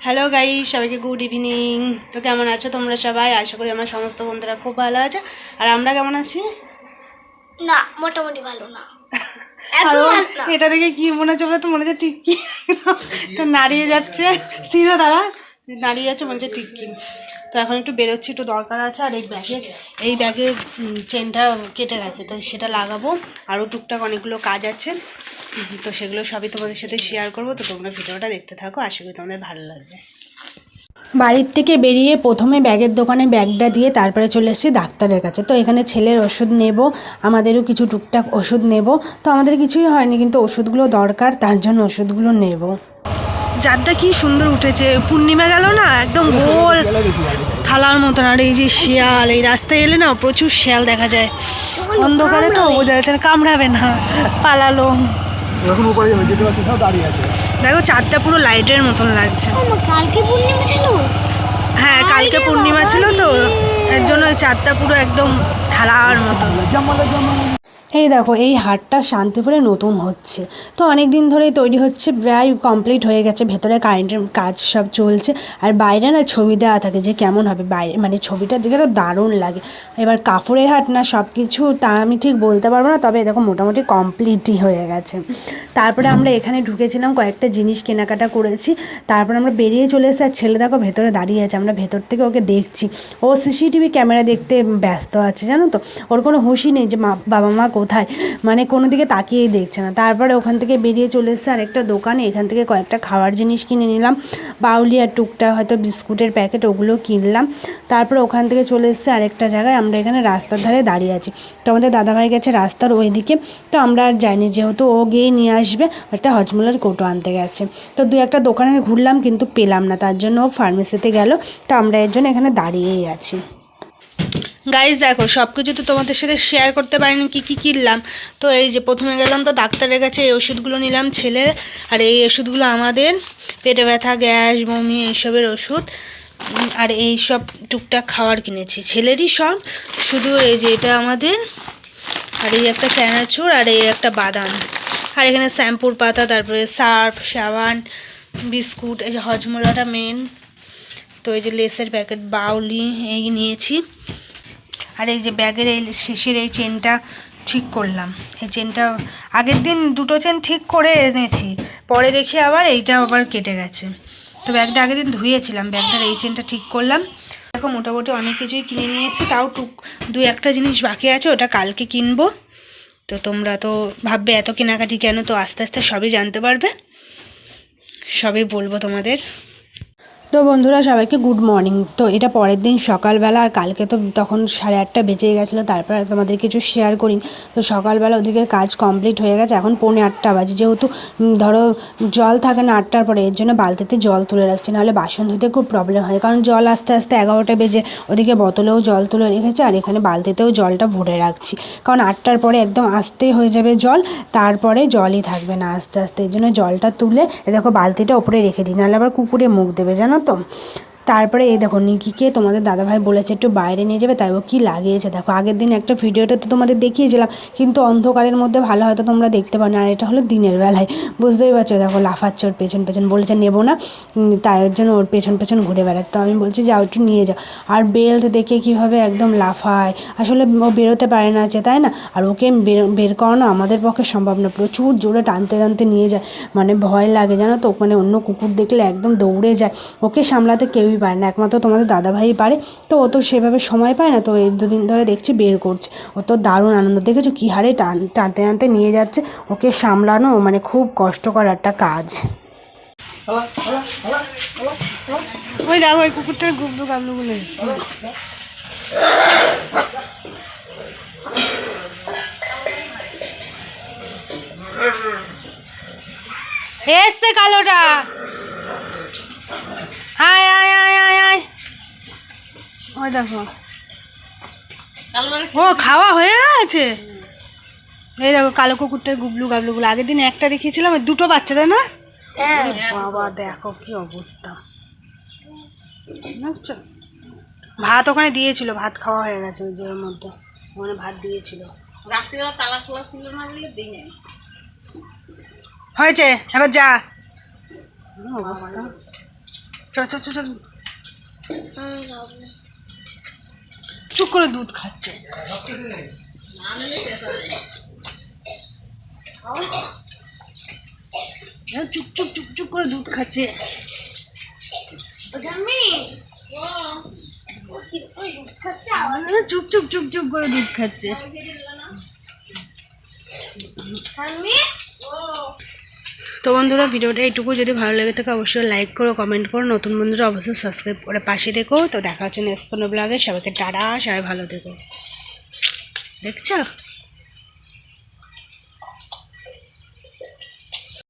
Hello guy সবাইকে good evening তো কেমন আছো তোমরা সবাই? আশা করি আমার সমস্ত বন্ধুরা খুব ভালো আছে। আর আমরা কেমন আছি? না মোটামুটি ভালো না। এটা দেখে কি মনে হচ্ছে বলে তো? মনে হচ্ছে টিক্কি তো নাড়িয়ে যাচ্ছে। স্থির তারা নাড়িয়ে যাচ্ছে মনে হচ্ছে টিক্কি তো এখন একটু বেরোচ্ছি, একটু দরকার আছে, আর এই ব্যাগে এই ব্যাগে চেনটা কেটে গেছে, তো সেটা লাগাবো। আরও টুকটাক অনেকগুলো কাজ আছে, তো সেগুলো সবই তোমাদের সাথে শেয়ার করব, তো তোমরা ভিডিওটা দেখতে থাকো, আশা করি তোমাদের ভালো লাগবে। বাড়ির থেকে বেরিয়ে প্রথমে ব্যাগের দোকানে ব্যাগটা দিয়ে তারপরে চলে এসেছি ডাক্তারের কাছে। তো এখানে ছেলের ওষুধ নেব, আমাদেরও কিছু টুকটাক ওষুধ নেব। তো আমাদের কিছুই হয়নি, কিন্তু ওষুধগুলো দরকার, তার জন্য ওষুধগুলো নেব। যারটা কি সুন্দর উঠেছে। পূর্ণিমা গেল না একদম গোল থালার মতন। আর এই যে শিয়াল এই রাস্তায় এলে না প্রচুর শিয়াল দেখা যায়। অন্ধকারে তো বোঝা যাচ্ছে না কামড়াবে না পালালো। দেখো চারটা পুরো লাইটের মতন লাগছে। আমার কালকে পূর্ণিমা ছিল? হ্যাঁ কালকে পূর্ণিমা ছিল তো। এর জন্য ওই চাঁদটা পুরো একদম থালার মতো জামালে জামালে এই দেখো, এই হাটটা শান্তিপুরে নতুন হচ্ছে। তো অনেক দিন ধরেই তৈরি হচ্ছে, প্রায় কমপ্লিট হয়ে গেছে, ভেতরে কারেন্টের কাজ সব চলছে। আর বাইরে না ছবি দেওয়া থাকে যে কেমন হবে, বাইরে মানে ছবিটার দিকে তো দারুণ লাগে। এবার কাপড়ের হাট না সব কিছু তা আমি ঠিক বলতে পারব না, তবে দেখো মোটামুটি কমপ্লিটই হয়ে গেছে। তারপরে আমরা এখানে ঢুকেছিলাম, কয়েকটা জিনিস কেনাকাটা করেছি। তারপর আমরা বেরিয়ে চলে এসে আর ছেলে দেখো ভেতরে দাঁড়িয়ে আছে, আমরা ভেতর থেকে ওকে দেখছি। ও সিসিটিভি ক্যামেরা দেখতে ব্যস্ত আছে, জানো তো? ওর কোনো হুঁশই নেই যে মা, বাবা মা কোথায়? মানে কোনো দিকে তাকিয়েই দেখছে না। তারপরে ওখান থেকে বেরিয়ে চলে এসেছে আরেকটা দোকানে এখান থেকে কয়েকটা খাওয়ার জিনিস কিনে নিলাম। বাউলি আর টুকটা হয়তো বিস্কুটের প্যাকেট ওগুলো কিনলাম। তারপরে ওখান থেকে চলে এসেছে আরেকটা জায়গায় আমরা এখানে রাস্তার ধারে দাঁড়িয়ে আছি। তো আমাদের দাদাভাই গেছে রাস্তার ওই দিকে তো আমরা আর যাইনি, যেহেতু ও গিয়ে নিয়ে আসবে, একটা হজমলার কৌটো আনতে গেছে। তো দু একটা দোকানে ঘুরলাম কিন্তু পেলাম না, তার জন্য ও ফার্মেসিতে গেল। তো আমরা এর জন্য এখানে দাঁড়িয়েই আছি। গাইজ দেখো সব কিছু তো তোমাদের সাথে শেয়ার করতে পারিনি, কী কী কিনলাম। তো এই যে প্রথমে গেলাম তো ডাক্তারের কাছে, এই ওষুধগুলো নিলাম ছেলের, আর এই ওষুধগুলো আমাদের, পেটে ব্যথা, গ্যাস, বমি, এইসবের ওষুধ আর এই সব টুকটাক খাবার কিনেছি। ছেলেরই সব, শুধু এই যে এটা আমাদের, আর এই একটা চানাচুর, আর এই একটা বাদাম। আর এখানে শ্যাম্পুর পাতা, তারপরে সার্ফ, সাবান, বিস্কুট, এই যে হজমোলাটা মেন তো এই যে লেসের প্যাকেট বাউলি, এই নিয়েছি। আর এই যে ব্যাগের এই শেষের এই চেনটা ঠিক করলাম। এই চেনটা আগের দিন দুটো চেন ঠিক করে এনেছি, পরে দেখি আবার এইটা আবার কেটে গেছে। তো ব্যাগটা আগের দিন ধুয়েছিলাম, ব্যাগটার এই চেনটা ঠিক করলাম। দেখো, মোটামুটি অনেক কিছুই কিনে নিয়েছি তাও টুক দু একটা জিনিস বাকি আছে, ওটা কালকে কিনবো। তো তোমরা তো ভাববে, এত কেনাকাটি কেন? তো আস্তে আস্তে সবই জানতে পারবে। সবই বলব তোমাদের। তো বন্ধুরা, সবাইকে গুড মর্নিং তো এটা পরের দিন সকালবেলা, আর কালকে তো তখন সাড়ে আটটা বেজে গেছিল, তারপর তোমাদের কিছু শেয়ার করি তো সকালবেলা ওদিকের কাজ কমপ্লিট হয়ে গেছে, এখন পৌনে আটটা বাজে। যেহেতু ধরো জল থাকে না আটটার পরে, এর জন্য বালতিতে জল তুলে রাখছি, নাহলে বাসন ধুতে খুব প্রবলেম হয়। কারণ জল আস্তে আস্তে এগারোটা বেজে, ওদিকে বোতলেও জল তুলে রেখেছে, আর এখানে বালতিতেও জলটা ভরে রাখছি। কারণ আটটার পরে একদম আস্তে হয়ে যাবে জল, তারপরে জলই থাকবে না আস্তে আস্তে। এই জন্য জলটা তুলে দেখো বালতিটা ওপরে রেখে দিই, নাহলে আবার কুকুরে মুখ দেবে, জানো তো তারপরে এই দেখো নিকিকে তোমাদের দাদাভাই বলেছে একটু বাইরে নিয়ে যাবে, তাই ও কী লাগিয়েছে? দেখো, আগের দিন একটা ভিডিওটা তো তোমাদের দেখিয়েছিলাম, কিন্তু অন্ধকারের মধ্যে ভালো হয়তো তোমরা দেখতে পারো না। আর এটা হলো দিনের বেলায়, বুঝতেই পারছ? দেখো, লাফাচ্ছে ওর পেছন পেছন, বলেছে নেব না তাই জন্য ওর পেছন পেছন ঘুরে বেড়াচ্ছে। তো আমি বলছি, যাও একটু নিয়ে যাও। আর বেল্ট দেখে কীভাবে একদম লাফায়। আসলে ও বেরোতে পারে না যে, তাই না? আর ওকে বের বের করানো আমাদের পক্ষে সম্ভব না, প্রচুর জোরে টানতে টানতে নিয়ে যায়। মানে ভয় লাগে, জানো তো? মানে অন্য কুকুর দেখলে একদম দৌড়ে যায়। ওকে সামলাতে কেউই পারে না। একমাত্র তোমাদের দাদাভাই পারে। তো ও তো সেভাবে সময় পায় না। তো এই দুদিন ধরে দেখছি বের করছে। ও তো দারুণ আনন্দ। দেখেছ কী হারে টান, টানতে টানতে নিয়ে যাচ্ছে। ওকে সামলানো মানে খুব কষ্টকর একটা কাজ। ওই দেখো, ওই কুকুরটার গুবলু গাবলুগুলো এসছে। এসছে কালোটা। আয় ওই দেখো। ও খাওয়া হয়ে গেছে? এই দেখো কালো কুকুরটার গুবলু গাবলুগুলো। আগের দিন একটা দেখিয়েছিলাম দুটো বাচ্চা তাই না? হ্যাঁ। বাবা দেখো কি অবস্থা। ভাত ওখানে দিয়েছিল ভাত খাওয়া হয়ে গেছে ওই যে মধ্যে। ওখানে ভাত দিয়েছিল। রাত্রিবেলা তালা খোলা ছিল না বলে দিই হয়েছে এবার যা। অবস্থা? চ চ চ। চুপ করে দুধ খাচ্ছে। হ্যাঁ, চুপ চুপ চুপ চুপ করে দুধ খাচ্ছে। হ্যাঁ, চুপ চুপ চুপ চুপ করে দুধ খাচ্ছে। তো বন্ধুরা, ভিডিওটা এইটুকু। যদি ভালো লেগে থাকে, অবশ্যই লাইক করো কমেন্ট করো। নতুন বন্ধুরা, অবশ্যই সাবস্ক্রাইব করে পাশে দেখো তো দেখা হচ্ছে নেক্সট কোনো ব্লগে সবাইকে টাটা, সবাই ভালো দেখো দেখছ?